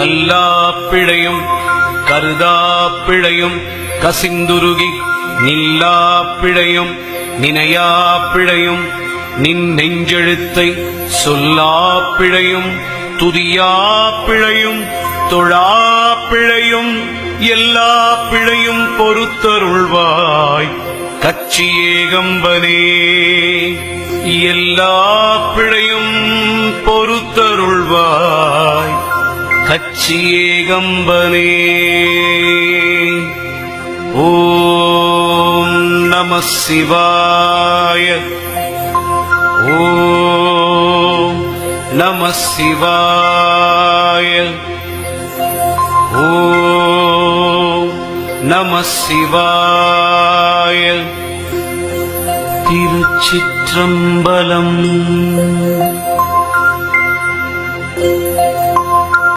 கல்லாப்பிழையும் கருதாப்பிழையும் கசிந்துருகி நில்லாப்பிழையும் நினையாப்பிழையும் நின் நெஞ்செழுத்தை சொல்லாப்பிழையும் துதியாப்பிழையும் தொழாப்பிழையும் எல்லா பிழையும் பொறுத்தருள்வாய். கட்சி ஏகம்பனே எல்லா பிழையும் பொறுத்தருள்வாய். கச்சியேகம்பனே ஓம் நம சிவாய. ஓம் நம சிவாய. ஓம் நம சிவாய. திருச்சிற்றம்பலம்.